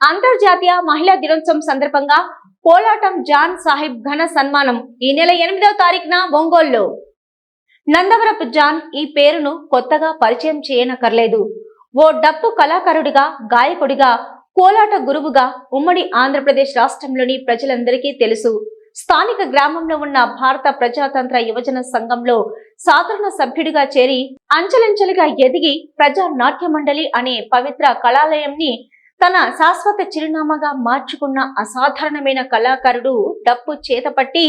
అంతర్జాతీయ మహిళా దినోత్సవం సందర్భంగా కోలాటం జాన్ సాహిబ్ ఘన సన్మానం ఈ నెల ఎనిమిదవ తారీఖున ఒంగోలులో. నందవరపు జాన్ ఈ పేరును కొత్తగా పరిచయం చేయనక్కర్లేదు. ఓ డప్పు కళాకారుడిగా గాయకుడిగా కోలాట గురువుగా ఉమ్మడి ఆంధ్రప్రదేశ్ రాష్ట్రంలోని ప్రజలందరికీ తెలుసు. స్థానిక గ్రామంలో ఉన్న భారత ప్రజాతంత్ర యువజన సంఘంలో సాధారణ సభ్యుడిగా చేరి అంచెలంచెలుగా ఎదిగి ప్రజా నాట్య మండలి అనే పవిత్ర కళాలయంని తన శాశ్వత చిరునామాగా మార్చుకున్న అసాధారణమైన కళాకారుడు డప్పు చేతపట్టి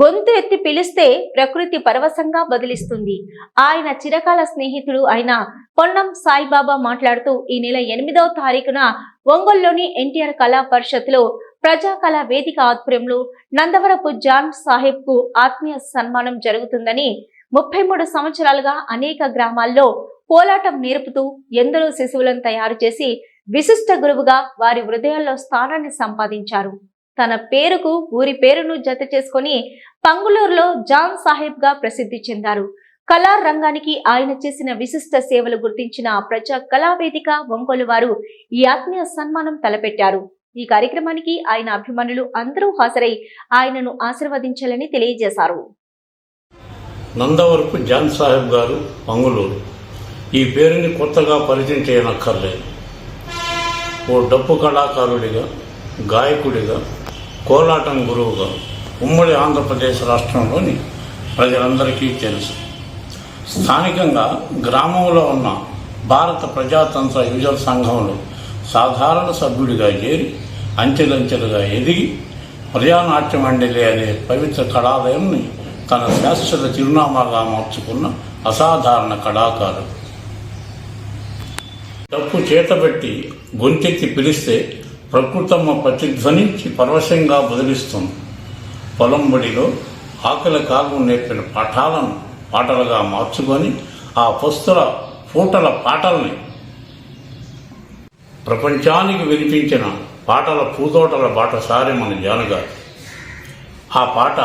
గొంతు ఎత్తి పిలిస్తే ప్రకృతి పరవశంగా బదిలిస్తుంది. ఆయన చిరకాల స్నేహితుడు అయిన పొన్నం సాయిబాబా మాట్లాడుతూ ఈ నెల ఎనిమిదవ తారీఖున ఒంగోలులోని ఎన్టీఆర్ కళా పరిషత్లో ప్రజా కళా వేదిక ఆధ్వర్యంలో నందవరపు జాన్ సాహెబ్కు ఆత్మీయ సన్మానం జరుగుతుందని ముప్పై మూడు సంవత్సరాలుగా అనేక గ్రామాల్లో కోలాటం నేర్పుతూ ఎందరో శిశువులను తయారు చేసి విశిష్ట గురువుగా వారి హృదయాల్లో స్థానాన్ని సంపాదించారు. తన పేరుకు ఊరి పేరును జత చేసుకొని పంగులూరులో జాన్ సాహెబ్గా ప్రసిద్ధి చెందారు. కళా రంగానికి ఆయన చేసిన విశిష్ట సేవలు గుర్తించిన ప్రజా కళావేదిక ఒంగోలు వారు ఈ ఆత్మీయ సన్మానం తలపెట్టారు. ఈ కార్యక్రమానికి ఆయన అభిమానులు అందరూ హాజరై ఆయనను ఆశీర్వదించాలని తెలియజేశారు. నందవరపు జాన్ సాహెబ్ గారు మంగుళూరు ఈ పేరుని కొత్తగా పరిచయం చేయనక్కర్లేదు. ఓ డప్పు కళాకారుడిగా గాయకుడిగా కోలాటం గురువుగా ఉమ్మడి ఆంధ్రప్రదేశ్ రాష్ట్రంలోని ప్రజలందరికీ తెలుసు. స్థానికంగా గ్రామంలో ఉన్న భారత ప్రజాతంత్ర యువజన సంఘంలో సాధారణ సభ్యుడిగా చేరి అంచెలంచెలుగా ఎదిగి ప్రజానాట్య మండలి అనే పవిత్ర కళాలయంని తన శాశ్వత చిరునామాగా మార్చుకున్న అసాధారణ కళాకారుడు. తప్పు చేతబెట్టి గొంతెత్తి పిలిస్తే ప్రకృతమ్మ ప్రతిధ్వనించి పరవశంగా బదిలిస్తుంది పొలం బడిలో ఆకలి కాలం నేర్పిన పాఠాలను పాటలుగా మార్చుకొని ఆ పుస్తల పూటల పాటల్ని ప్రపంచానికి వినిపించిన పాటల పూతోటల బాటసారి మన జానగారు. ఆ పాట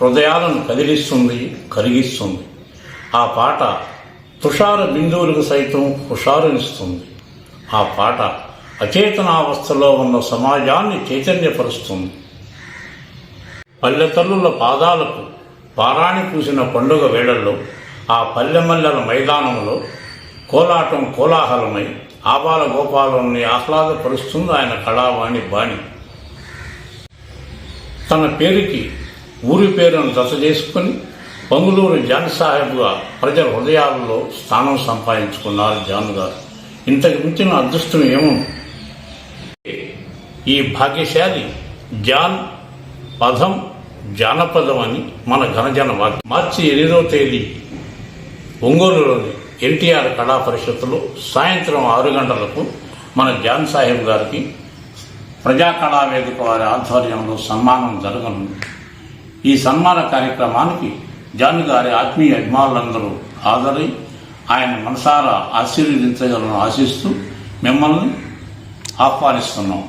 హృదయాలను కదిలిస్తుంది కరిగిస్తుంది. ఆ పాట తుషార బిందువులకు సైతం హుషారునిస్తుంది. ఆ పాట అచేతనావస్థలో ఉన్న సమాజాన్ని చైతన్యపరుస్తుంది. పల్లెతల్లుల పాదాలకు పారాణి పూసిన పండుగ వేళల్లో ఆ పల్లెమల్లెల మైదానంలో కోలాటం కోలాహలమై ఆబాల గోపాలని ఆహ్లాదపరుస్తుంది ఆయన కళావాణి బాణి. తన పేరుకి ఊరి పేరును దశ చేసుకొని పొంగులూరు జాన్ సాహెబ్గా ప్రజల హృదయాలలో స్థానం సంపాదించుకున్నారు జాన్ గారు. ఇంతకు మించిన అదృష్టం ఏముంది? ఈ భాగ్యశాలి జాన్ పదం జానపదం అని మన ఘనజన వాక్యం. మార్చి ఎనిమిదో తేదీ ఒంగోలులోని ఎన్టీఆర్ కళా పరిషత్తులో సాయంత్రం ఆరు గంటలకు మన జాన్ సాహెబ్ గారికి ప్రజా కళా వేదిక వారి ఆధ్వర్యంలో సన్మానం జరగనుంది. ఈ సన్మాన కార్యక్రమానికి జాన్ గారి ఆత్మీయ అభిమానులందరూ హాజరై ఆయన మనసారా ఆశీర్వదించగలను ఆశిస్తూ మిమ్మల్ని ఆహ్వానిస్తున్నాం.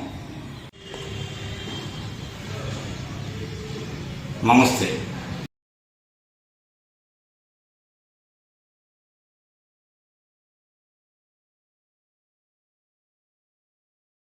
నమస్తే.